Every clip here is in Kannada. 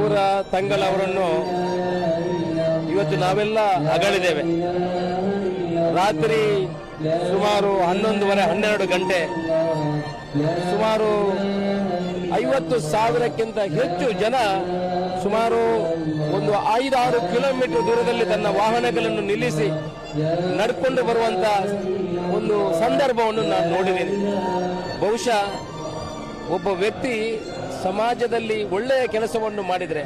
ಊರ ತಂಗಲ್ ಅವರನ್ನು ಇವತ್ತು ನಾವೆಲ್ಲ ಅಗಳಿದ್ದೇವೆ. ರಾತ್ರಿ ಸುಮಾರು ಹನ್ನೊಂದುವರೆ, ಹನ್ನೆರಡು ಗಂಟೆ ಸುಮಾರು ಐವತ್ತು ಸಾವಿರಕ್ಕಿಂತ ಹೆಚ್ಚು ಜನ ಸುಮಾರು ಒಂದು ಐದಾರು ಕಿಲೋಮೀಟರ್ ದೂರದಲ್ಲಿ ತನ್ನ ವಾಹನಗಳನ್ನು ನಿಲ್ಲಿಸಿ ನಡ್ಕೊಂಡು ಬರುವಂತ ಒಂದು ಸಂದರ್ಭವನ್ನು ನಾನು ನೋಡಿದ್ದೀನಿ. ಬಹುಶಃ ಒಬ್ಬ ವ್ಯಕ್ತಿ ಸಮಾಜದಲ್ಲಿ ಒಳ್ಳೆಯ ಕೆಲಸವನ್ನು ಮಾಡಿದರೆ,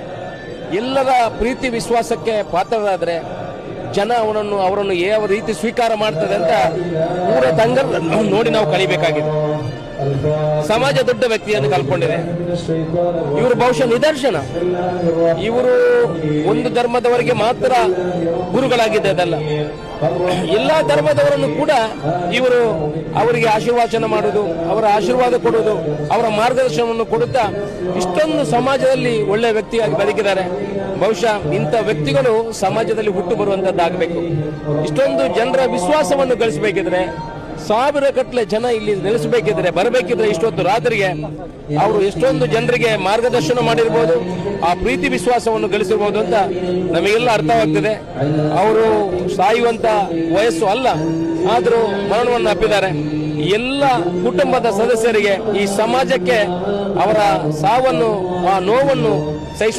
ಎಲ್ಲರ ಪ್ರೀತಿ ವಿಶ್ವಾಸಕ್ಕೆ ಪಾತ್ರರಾದರೆ, ಜನ ಅವನನ್ನು, ಅವರನ್ನು ಯಾವ ರೀತಿ ಸ್ವೀಕಾರ ಮಾಡ್ತದೆ ಅಂತ ಊರ ತಂಗ ನೋಡಿ ನಾವು ಕಲಿಬೇಕಾಗಿದೆ. ಸಮಾಜ ದೊಡ್ಡ ವ್ಯಕ್ತಿಯನ್ನು ಕಲ್ಕೊಂಡಿದೆ. ಇವರು ಬಹುಶಃ ನಿದರ್ಶನ. ಇವರು ಒಂದು ಧರ್ಮದವರಿಗೆ ಮಾತ್ರ ಗುರುಗಳಾಗಿದ್ದದಲ್ಲ ಎಲ್ಲಾ ಧರ್ಮದವರನ್ನು ಕೂಡ ಇವರು ಅವರಿಗೆ ಆಶೀರ್ವಾಚನ ಮಾಡುವುದು, ಅವರ ಆಶೀರ್ವಾದ ಕೊಡುವುದು, ಅವರ ಮಾರ್ಗದರ್ಶನವನ್ನು ಕೊಡುತ್ತಾ ಇಷ್ಟೊಂದು ಸಮಾಜದಲ್ಲಿ ಒಳ್ಳೆಯ ವ್ಯಕ್ತಿಯಾಗಿ ಬದುಕಿದ್ದಾರೆ. ಬಹುಶಃ ಇಂಥ ವ್ಯಕ್ತಿಗಳು ಸಮಾಜದಲ್ಲಿ ಹುಟ್ಟು ಬರುವಂತದ್ದಾಗಬೇಕು. ಇಷ್ಟೊಂದು ಜನರ ವಿಶ್ವಾಸವನ್ನು ಗಳಿಸಬೇಕಿದ್ರೆ ಸಾವಿರ ಕಟ್ಲೆ ಜನ ಇಲ್ಲಿ ನೆಲೆಸಬೇಕಿದ್ರೆ, ಬರಬೇಕಿದ್ರೆ ಇಷ್ಟೊತ್ತು ರಾತ್ರಿಗೆ ಅವರು ಎಷ್ಟೊಂದು ಜನರಿಗೆ ಮಾರ್ಗದರ್ಶನ ಮಾಡಿರ್ಬೋದು, ಆ ಪ್ರೀತಿ ವಿಶ್ವಾಸವನ್ನು ಗಳಿಸಿರ್ಬೋದು ಅಂತ ನಮಗೆಲ್ಲ ಅರ್ಥವಾಗ್ತದೆ. ಅವರು ಸಾಯುವಂತ ವಯಸ್ಸು ಅಲ್ಲ, ಆದರೂ ಮರಣವನ್ನು ಅಪ್ಪಿದ್ದಾರೆ. ಎಲ್ಲ ಕುಟುಂಬದ ಸದಸ್ಯರಿಗೆ ಈ ಸಮಾಜಕ್ಕೆ ಅವರ ಸಾವನ್ನು, ಆ ನೋವನ್ನು ಸಹಿಸುವ